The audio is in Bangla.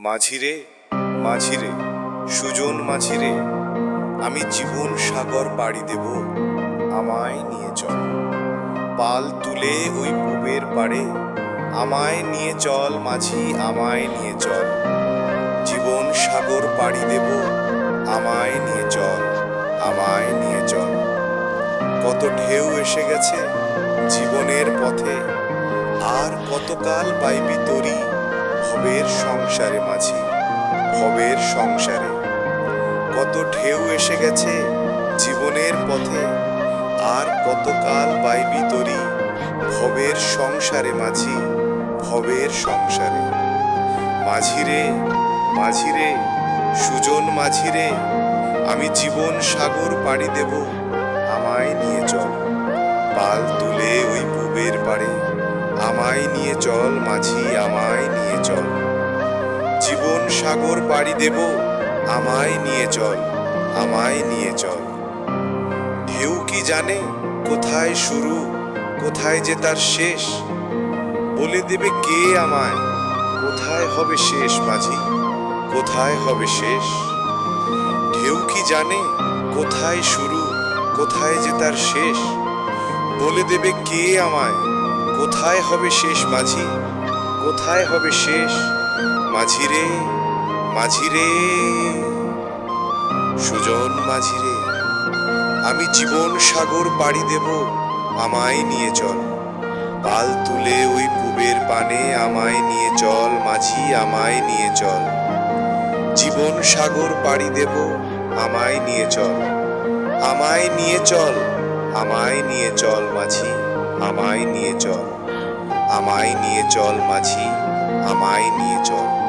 মাঝিরে মাঝিরে, সুজন মাঝিরে, আমি জীবন সাগর পাড়ি দেব, আমায় নিয়ে চল। পাল তুলে ওই পুবের পাড়ে, আমায় নিয়ে চল মাঝি, আমায় নিয়ে চল। জীবন সাগর পাড়ি দেব, আমায় নিয়ে চল, আমায় নিয়ে চল। কত ঢেউ এসে গেছে জীবনের পথে, আর কতকাল পাইবি তরি ভবের সংসারে মাঝি, ভবের সংসারে। কত ঢেউ এসে গেছে জীবনের পথে, আর কতকাল পাইবি তরি ভবের সংসারে মাঝি, ভবের সংসারে। মাঝিরে মাঝিরে, সুজন মাঝিরে, আমি জীবন সাগর পাড়ি দেব, আমায় নিয়ে চল। পাল তুলে ওই পুবের পাড়ে। আমায় নিয়ে চল, মাঝি, আমায় নিয়ে চল। জীবন সাগর পাড়ি দেব, আমায় নিয়ে চল, আমায় নিয়ে চল। ঢেউ কি জানে কোথায় শুরু, কোথায় যে তার শেষ? বলে দেবে কে আমায়? কোথায় হবে শেষ, মাঝি? কোথায় হবে শেষ? ঢেউ কি জানে কোথায় শুরু, কোথায় যে তার শেষ? বলে দেবে কে আমায়? কোথায় হবে শেষ মাঝি? কোথায় হবে শেষ মাঝিরে মাঝিরে সুজন মাঝিরে আমি জীবন সাগর পাড়ি দেব, আমায় নিয়ে চল। পাল তুলে ওই পুবের পানে আমায় নিয়ে চল, মাঝি আমায় নিয়ে চল। জীবন সাগর পাড়ি দেব, আমায় নিয়ে চল। আমায় নিয়ে চল, আমায় নিয়ে চল, মাঝি। আমায় নিয়ে চল আমায় নিয়ে চল মাঝি আমায় নিয়ে চল।